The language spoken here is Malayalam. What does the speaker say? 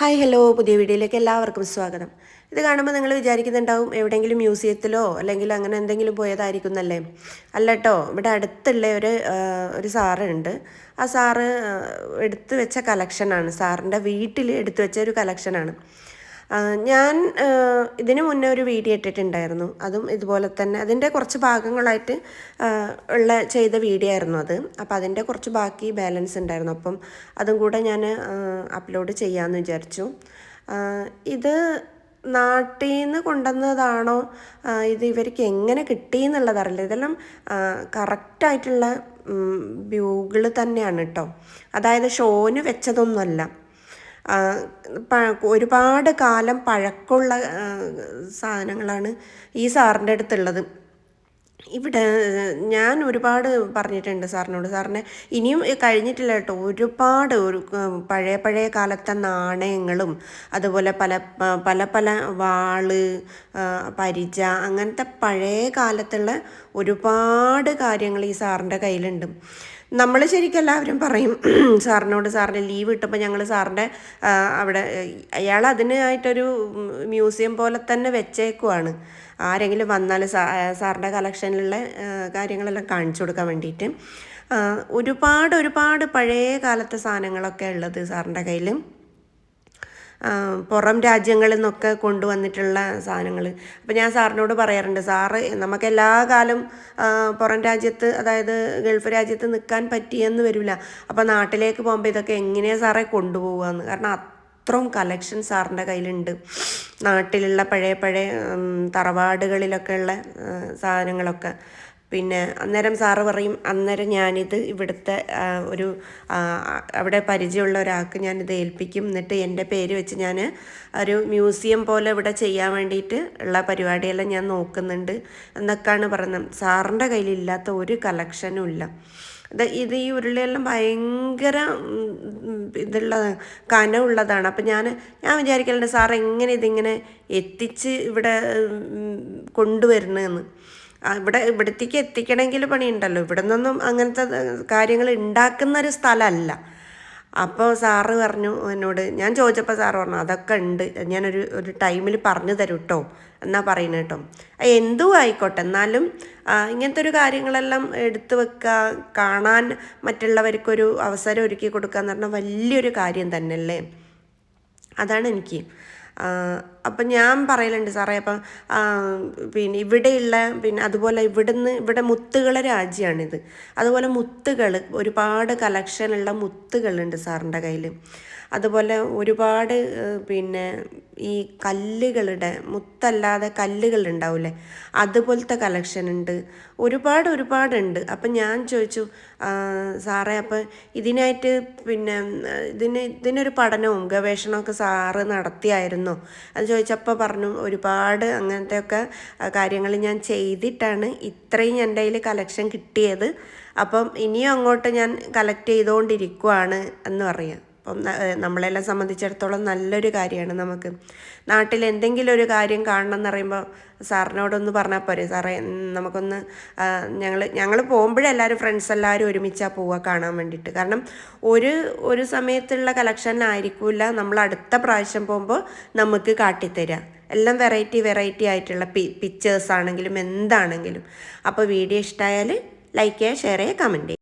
Hi hello. പുതിയ വീഡിയോയിലേക്ക് എല്ലാവർക്കും സ്വാഗതം. ഇത് കാണുമ്പോൾ നിങ്ങൾ വിചാരിക്കുന്നുണ്ടാവും എവിടെയെങ്കിലും മ്യൂസിയത്തിലോ അല്ലെങ്കിൽ അങ്ങനെ എന്തെങ്കിലും പോയതായിരിക്കും എന്നല്ലേ? അല്ല കേട്ടോ ഇവിടെ അടുത്തുള്ള ഒരു ഒരു സാറുണ്ട് ആ സാറ് എടുത്തു വെച്ച കളക്ഷനാണ് സാറിന്റെ വീട്ടിൽ എടുത്തു വെച്ച ഒരു കളക്ഷനാണ് ഞാൻ ഇതിനു മുന്നേ ഒരു വീഡിയോ ഇട്ടിട്ടുണ്ടായിരുന്നു. അതും ഇതുപോലെ തന്നെ അതിന്റെ കുറച്ച് ഭാഗങ്ങളായിട്ട് ഉള്ള ചെയ്ത വീഡിയോ ആയിരുന്നു അത്. അപ്പം അതിന്റെ കുറച്ച് ബാക്കി ബാലൻസ് ഉണ്ടായിരുന്നു. അപ്പം അതും കൂടെ ഞാൻ അപ്ലോഡ് ചെയ്യാമെന്ന് വിചാരിച്ചു. ഇത് നാട്ടിൽ നിന്ന് കൊണ്ടുവന്നതാണോ ഇത് ഇവർക്ക് എങ്ങനെ കിട്ടി എന്നുള്ളതറിയില്ല ഇതെല്ലാം കറക്റ്റായിട്ടുള്ള വ്യൂകൾ തന്നെയാണ് കേട്ടോ അതായത് ഷോന് വെച്ചതൊന്നുമല്ല. ഒരുപാട് കാലം പഴക്കമുള്ള സാധനങ്ങളാണ് ഈ സാറിന്റെ അടുത്തുള്ളത്. ഇവിടെ ഞാൻ ഒരുപാട് പറഞ്ഞിട്ടുണ്ട് സാറിനോട്. സാറിനെ ഇനിയും കഴിഞ്ഞിട്ടില്ല കേട്ടോ. ഒരുപാട് ഒരു പഴയ പഴയ കാലത്തെ നാണയങ്ങളും അതുപോലെ പല പല പല വാൾ പരിച അങ്ങനത്തെ പഴയ കാലത്തുള്ള ഒരുപാട് കാര്യങ്ങൾ ഈ സാറിന്റെ കയ്യിലുണ്ട്. നമ്മൾ ശരിക്കും എല്ലാവരും പറയും സാറിനോട് സാറിന് ലീവ് കിട്ടുമ്പോൾ ഞങ്ങൾ സാറിന്റെ അവിടെ അയാൾ അതിനായിട്ടൊരു മ്യൂസിയം പോലെ തന്നെ വെച്ചേക്കുവാണ്. ആരെങ്കിലും വന്നാൽ സാറിന്റെ കളക്ഷനിലുള്ള കാര്യങ്ങളെല്ലാം കാണിച്ചു കൊടുക്കാൻ വേണ്ടിയിട്ട്. ഒരുപാട് ഒരുപാട് പഴയ കാലത്തെ സാധനങ്ങളൊക്കെ ഉള്ളത് സാറിന്റെ കയ്യിൽ പുറം രാജ്യങ്ങളിൽ നിന്നൊക്കെ കൊണ്ടുവന്നിട്ടുള്ള സാധനങ്ങൾ അപ്പോൾ ഞാൻ സാറിനോട് പറയാറുണ്ട് സാറ് നമുക്ക് എല്ലാ കാലം പുറം രാജ്യത്ത് അതായത് ഗൾഫ് രാജ്യത്ത് നിൽക്കാൻ പറ്റിയെന്ന് വരില്ല. അപ്പോൾ നാട്ടിലേക്ക് പോകുമ്പോൾ ഇതൊക്കെ എങ്ങനെയാണ് സാറേ കൊണ്ടുപോകുകയെന്ന് കാരണം അത്രയും കളക്ഷൻ സാറിന്റെ കയ്യിലുണ്ട്. നാട്ടിലുള്ള പഴയ പഴയ തറവാടുകളിലൊക്കെ ഉള്ള സാധനങ്ങളൊക്കെ. പിന്നെ അന്നേരം സാറ് പറയും അന്നേരം ഞാനിത് ഇവിടുത്തെ ഒരു അവിടെ പരിചയമുള്ള ഒരാൾക്ക് ഞാനിത് ഏൽപ്പിക്കും. എന്നിട്ട് എന്റെ പേര് വെച്ച് ഞാൻ ഒരു മ്യൂസിയം പോലെ ഇവിടെ ചെയ്യാൻ വേണ്ടിയിട്ട് ഉള്ള പരിപാടിയെല്ലാം ഞാൻ നോക്കുന്നുണ്ട് എന്നൊക്കെയാണ് പറയുന്നത്. സാറിന്റെ കയ്യിലില്ലാത്ത ഒരു കളക്ഷനും ഇല്ല. ഇത് ഇത് ഈ ഉരുളിയെല്ലാം ഭയങ്കര ഇതുള്ള കനമുള്ളതാണ് അപ്പം ഞാൻ ഞാൻ വിചാരിക്കലുണ്ട് സാർ എങ്ങനെ ഇതിങ്ങനെ എത്തിച്ച് ഇവിടെ കൊണ്ടുവരണമെന്ന് ഇവിടെ ഇവിടത്തേക്ക് എത്തിക്കണമെങ്കിൽ പണിയുണ്ടല്ലോ. ഇവിടെ നിന്നൊന്നും അങ്ങനത്തെ കാര്യങ്ങൾ ഉണ്ടാക്കുന്ന ഒരു സ്ഥലമല്ല അപ്പോൾ സാറ് പറഞ്ഞു എന്നോട് ഞാൻ ചോദിച്ചപ്പോൾ സാറ് പറഞ്ഞു അതൊക്കെ ഉണ്ട്. ഞാനൊരു ഒരു ടൈമിൽ പറഞ്ഞു തരും കേട്ടോ എന്നാ പറയുന്നത് കേട്ടോ എന്തും ആയിക്കോട്ടെ. എന്നാലും ഇങ്ങനത്തെ ഒരു കാര്യങ്ങളെല്ലാം എടുത്തു വെക്കുക കാണാൻ മറ്റുള്ളവർക്കൊരു അവസരം ഒരുക്കി കൊടുക്കുക എന്ന് പറഞ്ഞാൽ വലിയൊരു കാര്യം തന്നെയല്ലേ? അതാണ് എനിക്ക് അപ്പം ഞാൻ പറയലുണ്ട് സാറേ അപ്പം പിന്നെ ഇവിടെയുള്ള പിന്നെ അതുപോലെ ഇവിടുന്ന് ഇവിടെ മുത്തുകളെ രാജ്യമാണിത്. അതുപോലെ മുത്തുകൾ ഒരുപാട് കളക്ഷനുള്ള മുത്തുകളുണ്ട് സാറിന്റെ കയ്യിൽ. അതുപോലെ ഒരുപാട് പിന്നെ ഈ കല്ലുകളുടെ മുത്തല്ലാതെ കല്ലുകൾ ഉണ്ടാവില്ലേ അതുപോലത്തെ കളക്ഷൻ ഉണ്ട്. ഒരുപാട് ഒരുപാടുണ്ട് അപ്പം ഞാൻ ചോദിച്ചു സാറേ അപ്പം ഇതിനായിട്ട് പിന്നെ ഇതിന് ഇതിനൊരു പഠനവും ഗവേഷണമൊക്കെ സാറ് നടത്തിയായിരുന്നോ? അത് ചോദിച്ചപ്പോൾ പറഞ്ഞു ഒരുപാട് അങ്ങനത്തെയൊക്കെ കാര്യങ്ങൾ ഞാൻ ചെയ്തിട്ടാണ് ഇത്രയും എന്റെ കയ്യിൽ കളക്ഷൻ കിട്ടിയത്. അപ്പം ഇനിയും അങ്ങോട്ട് ഞാൻ കളക്ട് ചെയ്തുകൊണ്ടിരിക്കുവാണ് എന്ന് പറയാം. നമ്മളെല്ലാം സംബന്ധിച്ചിടത്തോളം നല്ലൊരു കാര്യമാണ് നമുക്ക്. നാട്ടിൽ എന്തെങ്കിലും ഒരു കാര്യം കാണണം എന്ന് പറയുമ്പോൾ സാറിനോടൊന്ന് പറഞ്ഞാൽ പോരെ. സാറേ നമുക്കൊന്ന് ഞങ്ങൾ ഞങ്ങൾ പോകുമ്പോഴെല്ലാവരും ഫ്രണ്ട്സ് എല്ലാവരും ഒരുമിച്ചാണ് പോവുക കാണാൻ വേണ്ടിയിട്ട്. കാരണം ഒരു ഒരു സമയത്തുള്ള കളക്ഷനായിരിക്കില്ല നമ്മൾ അടുത്ത പ്രാവശ്യം പോകുമ്പോൾ നമുക്ക് കാട്ടിത്തരാം. എല്ലാം വെറൈറ്റി വെറൈറ്റി ആയിട്ടുള്ള പി പിക്ചേഴ്സ് ആണെങ്കിലും എന്താണെങ്കിലും. അപ്പോൾ വീഡിയോ ഇഷ്ടമായാൽ ലൈക്ക് ചെയ്യുക ഷെയർ ചെയ്യുക കമന്റ് ചെയ്യുക.